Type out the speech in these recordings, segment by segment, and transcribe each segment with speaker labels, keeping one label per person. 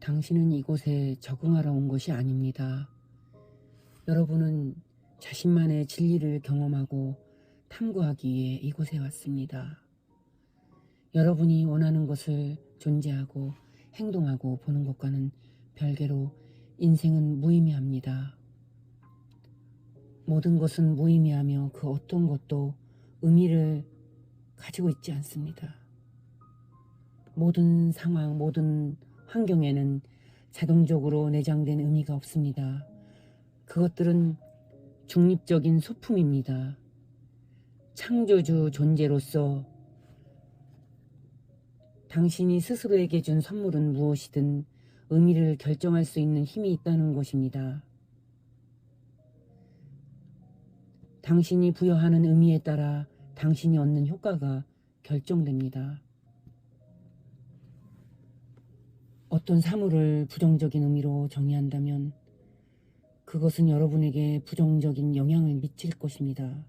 Speaker 1: 당신은 이곳에 적응하러 온 것이 아닙니다. 여러분은 자신만의 진리를 경험하고 탐구하기 위해 이곳에 왔습니다. 여러분이 원하는 것을 존재하고 행동하고 보는 것과는 별개로 인생은 무의미합니다. 모든 것은 무의미하며 그 어떤 것도 의미를 가지고 있지 않습니다. 모든 상황, 모든 환경에는 자동적으로 내장된 의미가 없습니다. 그것들은 중립적인 소품입니다. 창조주 존재로서 당신이 스스로에게 준 선물은 무엇이든 의미를 결정할 수 있는 힘이 있다는 것입니다. 당신이 부여하는 의미에 따라 당신이 얻는 효과가 결정됩니다. 어떤 사물을 부정적인 의미로 정의한다면 그것은 여러분에게 부정적인 영향을 미칠 것입니다.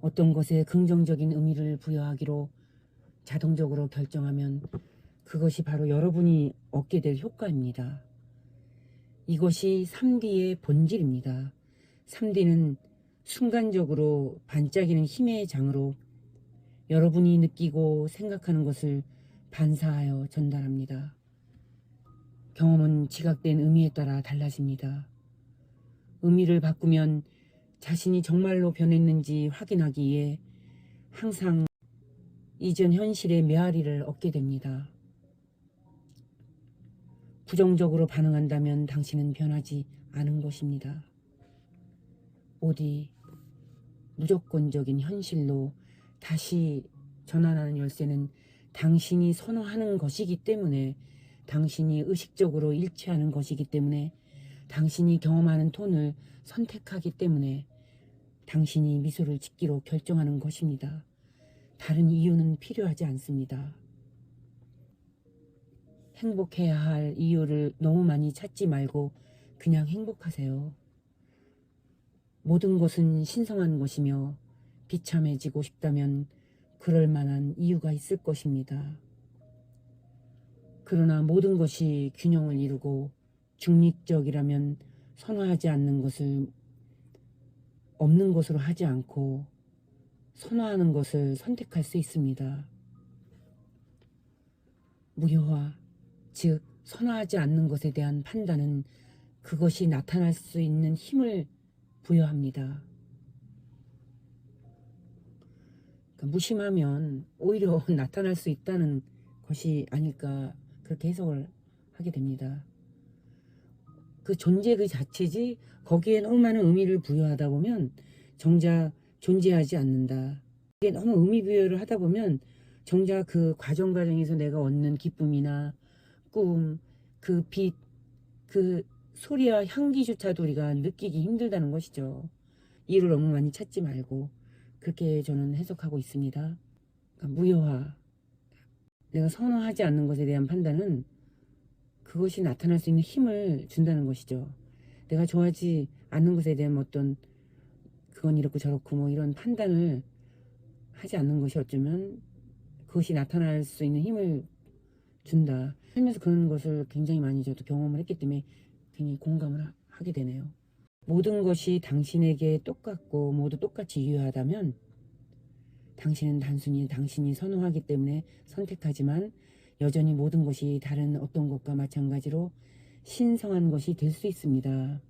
Speaker 1: 어떤 것에 긍정적인 의미를 부여하기로 자동적으로 결정하면 그것이 바로 여러분이 얻게 될 효과입니다. 이것이 3D의 본질입니다. 3D는 순간적으로 반짝이는 힘의 장으로 여러분이 느끼고 생각하는 것을 반사하여 전달합니다. 경험은 지각된 의미에 따라 달라집니다. 의미를 바꾸면 자신이 정말로 변했는지 확인하기 위해 항상 이전 현실의 메아리를 얻게 됩니다. 부정적으로 반응한다면 당신은 변하지 않은 것입니다. 오디 무조건적인 현실로 다시 전환하는 열쇠는 당신이 선호하는 것이기 때문에 당신이 의식적으로 일치하는 것이기 때문에 당신이 경험하는 톤을 선택하기 때문에 당신이 미소를 짓기로 결정하는 것입니다. 다른 이유는 필요하지 않습니다. 행복해야 할 이유를 너무 많이 찾지 말고 그냥 행복하세요. 모든 것은 신성한 것이며 비참해지고 싶다면 그럴 만한 이유가 있을 것입니다. 그러나 모든 것이 균형을 이루고 중립적이라면 선호하지 않는 것을 없는 것으로 하지 않고 선호하는 것을 선택할 수 있습니다. 무효화, 즉 선호하지 않는 것에 대한 판단은 그것이 나타날 수 있는 힘을 부여합니다. 그러니까 무심하면 오히려 나타날 수 있다는 것이 아닐까 그렇게 해석을 하게 됩니다. 그 존재 그 자체지 거기에 너무 많은 의미를 부여하다 보면 정작 존재하지 않는다. 이게 너무 의미 부여를 하다 보면 정작 그 과정 과정에서 내가 얻는 기쁨이나 꿈, 그 빛, 그 소리와 향기조차도 우리가 느끼기 힘들다는 것이죠. 이를 너무 많이 찾지 말고 그렇게 저는 해석하고 있습니다. 그러니까 무효화. 내가 선호하지 않는 것에 대한 판단은 그것이 나타날 수 있는 힘을 준다는 것이죠. 내가 좋아하지 않는 것에 대한 어떤 그건 이렇고 저렇고 뭐 이런 판단을 하지 않는 것이 어쩌면 그것이 나타날 수 있는 힘을 준다. 살면서 그런 것을 굉장히 많이 저도 경험을 했기 때문에 굉장히 공감을 하- 하게 되네요. 모든 것이 당신에게 똑같고 모두 똑같이 유효하다면 당신은 단순히 당신이 선호하기 때문에 선택하지만 여전히 모든 것이 다른 어떤 것과 마찬가지로 신성한 것이 될 수 있습니다.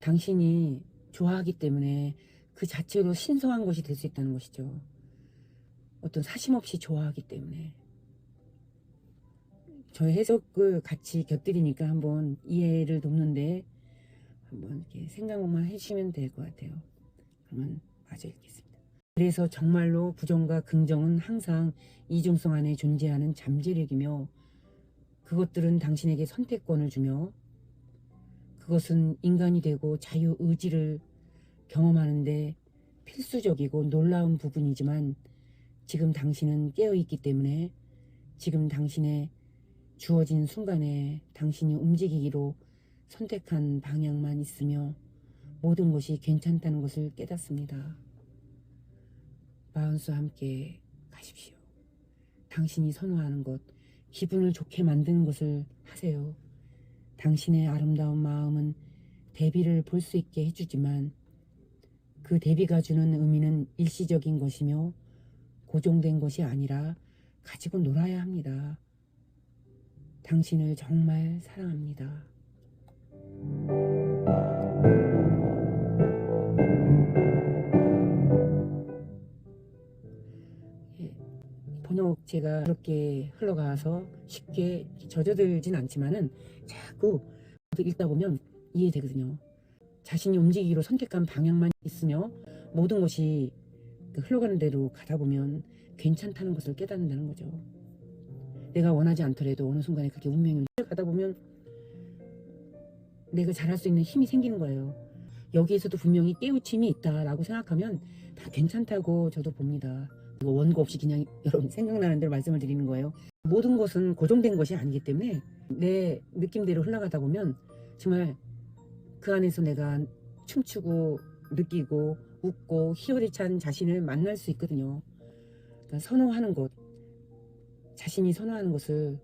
Speaker 1: 당신이 좋아하기 때문에 그 자체로 신성한 것이 될 수 있다는 것이죠. 어떤 사심 없이 좋아하기 때문에. 저의 해석을 같이 곁들이니까 한번 이해를 돕는데 한번 이렇게 생각만 해주시면 될 것 같아요. 그러면 마저 읽겠습니다. 그래서 정말로 부정과 긍정은 항상 이중성 안에 존재하는 잠재력이며 그것들은 당신에게 선택권을 주며 그것은 인간이 되고 자유 의지를 경험하는데 필수적이고 놀라운 부분이지만 지금 당신은 깨어있기 때문에 지금 당신의 주어진 순간에 당신이 움직이기로 선택한 방향만 있으며 모든 것이 괜찮다는 것을 깨닫습니다. 마운스와 함께 가십시오. 당신이 선호하는 것, 기분을 좋게 만드는 것을 하세요. 당신의 아름다운 마음은 대비를 볼 수 있게 해주지만 그 대비가 주는 의미는 일시적인 것이며 고정된 것이 아니라 가지고 놀아야 합니다. 당신을 정말 사랑합니다. 번역 제가 그렇게 흘러가서 쉽게 젖어들진 않지만은 자꾸 읽다 보면 이해되거든요. 자신이 움직이기로 선택한 방향만 있으며 모든 것이 그 흘러가는 대로 가다 보면 괜찮다는 것을 깨닫는다는 거죠. 내가 원하지 않더라도 어느 순간에 그게 운명이 가다 보면 내가 잘할 수 있는 힘이 생기는 거예요. 여기에서도 분명히 깨우침이 있다라고 생각하면 다 괜찮다고 저도 봅니다. 원고 없이 그냥 여러분 생각나는 대로 말씀을 드리는 거예요. 모든 것은 고정된 것이 아니기 때문에 내 느낌대로 흘러가다 보면 정말 그 안에서 내가 춤추고 느끼고 웃고 희열이 찬 자신을 만날 수 있거든요. 그러니까 선호하는 것, 자신이 선호하는 것을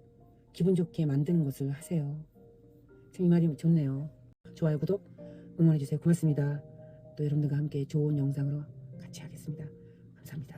Speaker 1: 기분 좋게 만드는 것을 하세요. 참 이 말이 좋네요. 좋아요, 구독 응원해주세요. 고맙습니다. 또 여러분들과 함께 좋은 영상으로 같이 하겠습니다. 감사합니다.